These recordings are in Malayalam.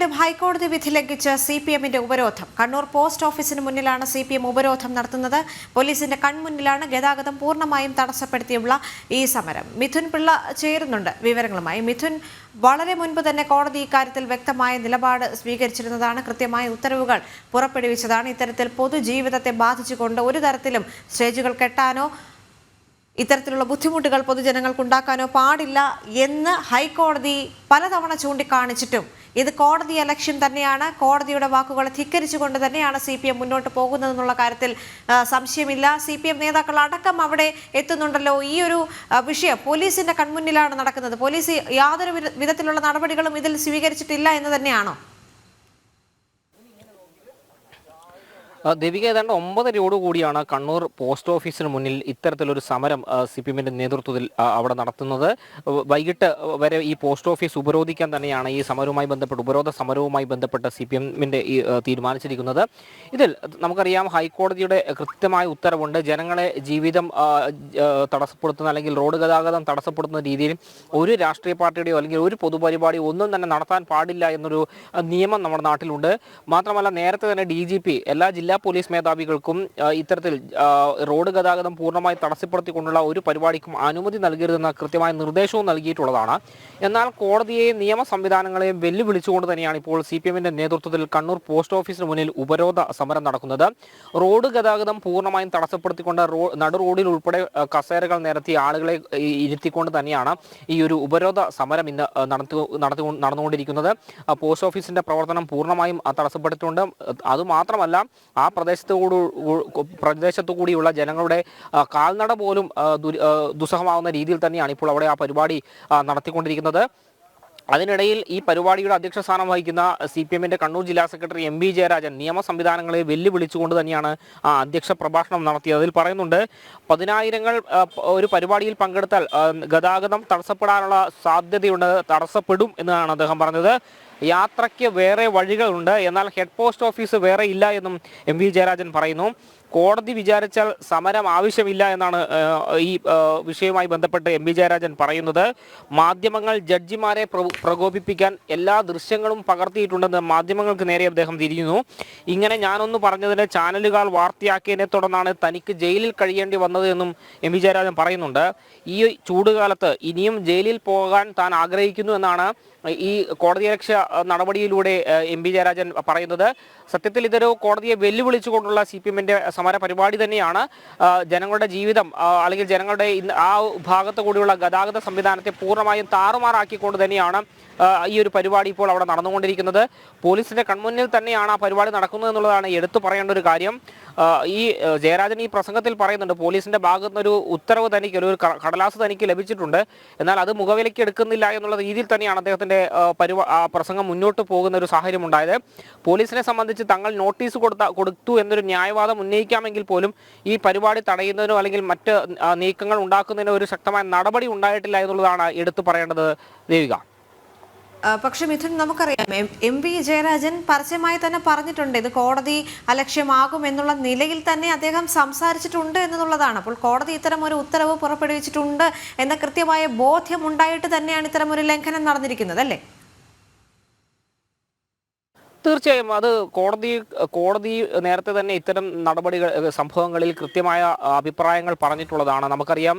വീണ്ടും ഹൈക്കോടതി വിധി ലംഘിച്ച് സി പി എമ്മിന്റെ ഉപരോധം. കണ്ണൂർ പോസ്റ്റ് ഓഫീസിന് മുന്നിലാണ് സി പി എം ഉപരോധം നടത്തുന്നത്. പോലീസിന്റെ കൺമുന്നിലാണ് ഗതാഗതം പൂർണമായും തടസ്സപ്പെടുത്തിയുള്ള ഈ സമരം. മിഥുൻ പിള്ള ചേരുന്നുണ്ട് വിവരങ്ങളുമായി. മിഥുൻ വളരെ മുൻപ് തന്നെ കോടതി ഇക്കാര്യത്തിൽ വ്യക്തമായ നിലപാട് സ്വീകരിച്ചിരുന്നതാണ്. കൃത്യമായ ഉത്തരവുകൾ പുറപ്പെടുവിച്ചതാണ്. ഇത്തരത്തിൽ പൊതുജീവിതത്തെ ബാധിച്ചുകൊണ്ട് ഒരു തരത്തിലും സ്റ്റേജുകൾ കെട്ടാനോ ഇത്തരത്തിലുള്ള ബുദ്ധിമുട്ടുകൾ പൊതുജനങ്ങൾക്ക് ഉണ്ടാക്കാനോ പാടില്ല എന്ന് ഹൈക്കോടതി പലതവണ ചൂണ്ടിക്കാണിച്ചിട്ടും ഇത് കോടതി ലക്ഷ്യം തന്നെയാണ്. കോടതിയുടെ വാക്കുകളെ ധിക്കരിച്ചുകൊണ്ട് തന്നെയാണ് സി പി എം മുന്നോട്ട് പോകുന്നതെന്നുള്ള കാര്യത്തിൽ സംശയമില്ല. സി പി എം നേതാക്കൾ അടക്കം അവിടെ എത്തുന്നുണ്ടല്ലോ. ഈ ഒരു വിഷയം പോലീസിന്റെ കൺമുന്നിലാണ് നടക്കുന്നത്. പോലീസ് യാതൊരു വിധത്തിലുള്ള നടപടികളും ഇതിൽ സ്വീകരിച്ചിട്ടില്ല എന്ന് തന്നെയാണോ? ദേവിക ഏതാണ്ട് ഒമ്പതരയോട് കൂടിയാണ് കണ്ണൂർ പോസ്റ്റ് ഓഫീസിന് മുന്നിൽ ഇത്തരത്തിലൊരു സമരം സി പി എമ്മിന്റെ നേതൃത്വത്തിൽ അവിടെ നടത്തുന്നത്. വൈകിട്ട് വരെ ഈ പോസ്റ്റ് ഓഫീസ് ഉപരോധിക്കാൻ തന്നെയാണ് ഈ സമരവുമായി ബന്ധപ്പെട്ട് ഉപരോധ സമരവുമായി ബന്ധപ്പെട്ട് സി പി എമ്മിന്റെ ഈ തീരുമാനിച്ചിരിക്കുന്നത്. ഇതിൽ നമുക്കറിയാം ഹൈക്കോടതിയുടെ കൃത്യമായ ഉത്തരവുണ്ട്. ജനങ്ങളെ ജീവിതം തടസ്സപ്പെടുത്തുന്ന അല്ലെങ്കിൽ റോഡ് ഗതാഗതം തടസ്സപ്പെടുത്തുന്ന രീതിയിൽ ഒരു രാഷ്ട്രീയ പാർട്ടിയുടെയോ അല്ലെങ്കിൽ ഒരു പൊതുപരിപാടി ഒന്നും തന്നെ നടത്താൻ പാടില്ല എന്നൊരു നിയമം നമ്മുടെ നാട്ടിലുണ്ട്. മാത്രമല്ല നേരത്തെ തന്നെ ഡി എല്ലാ പി എല്ലാ പോലീസ് മേധാവികൾക്കും ഇത്തരത്തിൽ റോഡ് ഗതാഗതം പൂർണമായി തടസ്സപ്പെടുത്തിക്കൊണ്ടുള്ള ഒരു പരിപാടിക്കും അനുമതി നൽകരുതെന്ന കൃത്യമായ നിർദ്ദേശവും നൽകിയിട്ടുള്ളതാണ്. എന്നാൽ കോടതിയെയും നിയമ സംവിധാനങ്ങളെയും വെല്ലുവിളിച്ചുകൊണ്ട് തന്നെയാണ് ഇപ്പോൾ സി പി എമ്മിന്റെ നേതൃത്വത്തിൽ കണ്ണൂർ പോസ്റ്റ് ഓഫീസിന് മുന്നിൽ ഉപരോധ സമരം നടക്കുന്നത്. റോഡ് ഗതാഗതം പൂർണമായും തടസ്സപ്പെടുത്തിക്കൊണ്ട് നടു റോഡിൽ ഉൾപ്പെടെ കസേരകൾ നിരത്തി ആളുകളെ ഇരുത്തിക്കൊണ്ട് തന്നെയാണ് ഈ ഒരു ഉപരോധ സമരം ഇന്ന് നടത്തു നടത്തി നടന്നുകൊണ്ടിരിക്കുന്നത്. പോസ്റ്റ് ഓഫീസിന്റെ പ്രവർത്തനം പൂർണമായും തടസ്സപ്പെട്ടിട്ടുണ്ട് അതുമാത്രമല്ല ആ പ്രദേശത്തോടു പ്രദേശത്തു കൂടിയുള്ള ജനങ്ങളുടെ കാൽനട പോലും ദുസ്സഹമാവുന്ന രീതിയിൽ തന്നെയാണ് ഇപ്പോൾ അവിടെ ആ പരിപാടി നടത്തിക്കൊണ്ടിരിക്കുന്നത്. അതിനിടയിൽ ഈ പരിപാടിയുടെ അധ്യക്ഷ സ്ഥാനം വഹിക്കുന്ന സി പി എമ്മിന്റെ കണ്ണൂർ ജില്ലാ സെക്രട്ടറി എം വി ജയരാജൻ നിയമ സംവിധാനങ്ങളെ വെല്ലുവിളിച്ചുകൊണ്ട് തന്നെയാണ് ആ അധ്യക്ഷ പ്രഭാഷണം നടത്തിയത്. അതിൽ പറയുന്നുണ്ട് പതിനായിരങ്ങൾ ഒരു പരിപാടിയിൽ പങ്കെടുത്താൽ ഗതാഗതം തടസ്സപ്പെടാനുള്ള സാധ്യതയുണ്ട് തടസ്സപ്പെടും എന്നാണ് അദ്ദേഹം പറഞ്ഞത്. യാത്രയ്ക്ക് വേറെ വഴികളുണ്ട്. എന്നാൽ ഹെഡ് പോസ്റ്റ് ഓഫീസ് വേറെ ഇല്ല എന്നും എം വി ജയരാജൻ പറയുന്നു. കോടതി വിചാരിച്ചാൽ സമരം ആവശ്യമില്ല എന്നാണ് ഈ വിഷയവുമായി ബന്ധപ്പെട്ട് എം വി ജയരാജൻ പറയുന്നത്. മാധ്യമങ്ങൾ ജഡ്ജിമാരെ പ്രകോപിപ്പിക്കാൻ എല്ലാ ദൃശ്യങ്ങളും പകർത്തിയിട്ടുണ്ടെന്ന് മാധ്യമങ്ങൾക്ക് നേരെ അദ്ദേഹം തിരിയുന്നു. ഇങ്ങനെ ഞാനൊന്ന് പറഞ്ഞതിന് ചാനലുകൾ വാർത്തയാക്കിയതിനെ തുടർന്നാണ് തനിക്ക് ജയിലിൽ കഴിയേണ്ടി വന്നത് എന്നും എം വി ജയരാജൻ പറയുന്നുണ്ട്. ഈ ചൂടുകാലത്ത് ഇനിയും ജയിലിൽ പോകാൻ താൻ ആഗ്രഹിക്കുന്നു എന്നാണ് ഈ കോടതിയലക്ഷ നടപടിയിലൂടെ എം പി ജയരാജൻ പറയുന്നത്. സത്യത്തിൽ ഇതൊരു കോടതിയെ വെല്ലുവിളിച്ചുകൊണ്ടുള്ള സി പി എമ്മിന്റെ സമര പരിപാടി തന്നെയാണ്. ജനങ്ങളുടെ ജീവിതം അല്ലെങ്കിൽ ജനങ്ങളുടെ ആ ഭാഗത്ത് കൂടിയുള്ള ഗതാഗത സംവിധാനത്തെ പൂർണമായും താറുമാറാക്കിക്കൊണ്ട് തന്നെയാണ് ഈ ഒരു പരിപാടി ഇപ്പോൾ അവിടെ നടന്നുകൊണ്ടിരിക്കുന്നത്. പോലീസിന്റെ കൺമുന്നിൽ തന്നെയാണ് ആ പരിപാടി നടക്കുന്നത് എന്നുള്ളതാണ് എടുത്തു പറയേണ്ട ഒരു കാര്യം. ഈ ജയരാജൻ ഈ പ്രസംഗത്തിൽ പറയുന്നുണ്ട് പോലീസിന്റെ ഭാഗത്ത് നിന്നൊരു ഉത്തരവ് തനിക്ക് ഒരു കടലാസ് തനിക്ക് ലഭിച്ചിട്ടുണ്ട്. എന്നാൽ അത് മുഖവിലേക്ക് എടുക്കുന്നില്ല എന്നുള്ള രീതിയിൽ തന്നെയാണ് അദ്ദേഹത്തിന്റെ പരിപാ പ്രസംഗം മുന്നോട്ട് പോകുന്ന ഒരു സാഹചര്യം ഉണ്ടായത് പോലീസിനെ സംബന്ധിച്ച് തങ്ങൾ നോട്ടീസ് കൊടുത്ത കൊടുത്തു എന്നൊരു ന്യായവാദം ഉന്നയിക്കാമെങ്കിൽ പോലും ഈ പരിപാടി തടയുന്നതിനോ അല്ലെങ്കിൽ മറ്റ് നീക്കങ്ങൾ ഉണ്ടാക്കുന്നതിനോ ഒരു ശക്തമായ നടപടി ഉണ്ടായിട്ടില്ല എന്നുള്ളതാണ് എടുത്തു പറയേണ്ടത്. ദേവിക. പക്ഷെ മിഥുൻ നമുക്കറിയാം എം- വി ജയരാജൻ പരസ്യമായി തന്നെ പറഞ്ഞിട്ടുണ്ട് ഇത് കോടതി അലക്ഷ്യമാകും എന്നുള്ള നിലയിൽ തന്നെ അദ്ദേഹം സംസാരിച്ചിട്ടുണ്ട് എന്നുള്ളതാണ്. അപ്പോൾ കോടതി ഇത്തരം ഒരു ഉത്തരവ് പുറപ്പെടുവിച്ചിട്ടുണ്ട് എന്ന കൃത്യമായ ബോധ്യം ഉണ്ടായിട്ട് തന്നെയാണ് ഇത്തരം ഒരു ലംഘനം നടന്നിരിക്കുന്നത് അല്ലേ? തീർച്ചയായും അത് കോടതി കോടതി നേരത്തെ തന്നെ ഇത്തരം നടപടികൾ സംഭവങ്ങളിൽ കൃത്യമായ അഭിപ്രായങ്ങൾ പറഞ്ഞിട്ടുള്ളതാണ്. നമുക്കറിയാം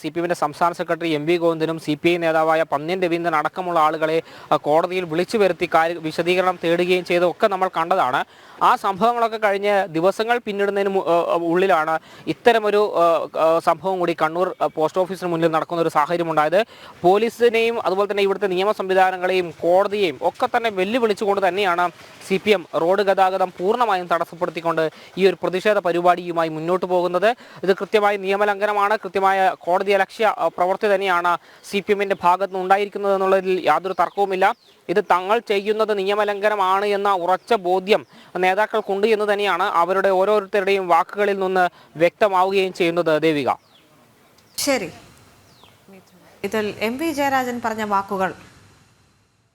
സി പി എമ്മിന്റെ സംസ്ഥാന സെക്രട്ടറി എം വി ഗോവിന്ദനും സി പി ഐ നേതാവായ പന്ന്യൻ രവീന്ദ്രൻ അടക്കമുള്ള ആളുകളെ കോടതിയിൽ വിളിച്ചു വരുത്തി കാര്യ വിശദീകരണം തേടുകയും ചെയ്തൊക്കെ നമ്മൾ കണ്ടതാണ്. ആ സംഭവങ്ങളൊക്കെ കഴിഞ്ഞ് ദിവസങ്ങൾ പിന്നിടുന്നതിന് ഉള്ളിലാണ് ഇത്തരമൊരു സംഭവം കൂടി കണ്ണൂർ പോസ്റ്റ് ഓഫീസിന് മുന്നിൽ നടക്കുന്ന ഒരു സാഹചര്യം ഉണ്ടായത് പോലീസിനെയും അതുപോലെ തന്നെ ഇവിടുത്തെ നിയമ സംവിധാനങ്ങളെയും കോടതിയെയും ഒക്കെ തന്നെ വെല്ലുവിളിച്ചുകൊണ്ട് തന്നെയാണ് സി പി എം റോഡ് ഗതാഗതം പൂർണമായും തടസ്സപ്പെടുത്തിക്കൊണ്ട് ഈ ഒരു പ്രതിഷേധ പരിപാടിയുമായി മുന്നോട്ട് പോകുന്നത്. ഇത് കൃത്യമായ നിയമലംഘനമാണ്. കൃത്യമായ കോടതി അലക്ഷ്യ പ്രവൃത്തി തന്നെയാണ് സി പി എമ്മിന്റെ ഭാഗത്ത് നിന്നുണ്ടായിരിക്കുന്നത് എന്നുള്ളതിൽ യാതൊരു തർക്കവുമില്ല. ഇത് തങ്ങൾ ചെയ്യുന്നത് നിയമലംഘനമാണ് എന്ന ഉറച്ച ബോധ്യം നേതാക്കൾക്കുണ്ട് എന്ന് തന്നെയാണ് അവരുടെ ഓരോരുത്തരുടെയും വാക്കുകളിൽ നിന്ന് വ്യക്തമാവുകയും ചെയ്യുന്നത് ദേവിക. ശരി. ഇതിൽ എം വി ജയരാജൻ പറഞ്ഞ വാക്കുകൾ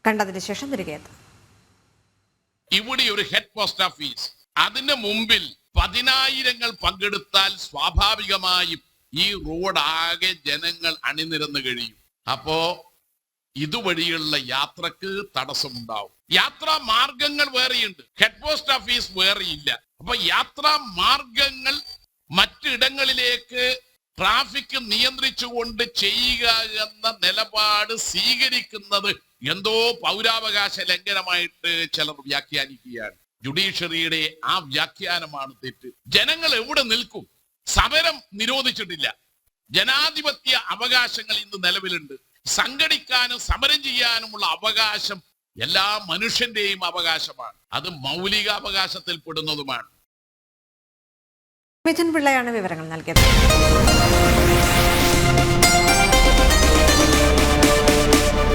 കണ്ടതിന് ശേഷം തിരികെ എത്താം. ഇവിടെ ഒരു ഹെഡ് പോസ്റ്റ് ഓഫീസ് അതിന് മുമ്പിൽ പതിനായിരങ്ങൾ പങ്കെടുത്താൽ സ്വാഭാവികമായും ഈ റോഡ് ആകെ ജനങ്ങൾ അണിനിരന്ന് കഴിയും. അപ്പോ ഇതുവഴിയുള്ള യാത്രയ്ക്ക് തടസ്സമുണ്ടാവും. യാത്രാ മാർഗങ്ങൾ വേറെയുണ്ട്. ഹെഡ് പോസ്റ്റ് ഓഫീസ് വേറെയില്ല. അപ്പൊ യാത്രാ മാർഗങ്ങൾ മറ്റിടങ്ങളിലേക്ക് ട്രാഫിക് നിയന്ത്രിച്ചുകൊണ്ട് ചെയ്യുക എന്ന നിലപാട് സ്വീകരിക്കുന്നത് എന്തോ പൗരാവകാശ ലംഘനമായിട്ട് ചിലർ വ്യാഖ്യാനിക്കുകയാണ്. ജുഡീഷ്യറിയുടെ ആ വ്യാഖ്യാനമാണ് തെറ്റ്. ജനങ്ങൾ എവിടെ നിൽക്കും? സമരം നിരോധിച്ചിട്ടില്ല. ജനാധിപത്യ അവകാശങ്ങൾ ഇന്ന് നിലവിലുണ്ട്. സംഘടിക്കാനും സമരം ചെയ്യാനുമുള്ള അവകാശം എല്ലാ മനുഷ്യന്റെയും അവകാശമാണ്. അത് മൗലിക അവകാശത്തിൽ പെടുന്നതുമാണ്. മിഥുൻ പിള്ളയാണ് വിവരങ്ങൾ നൽകിയത്.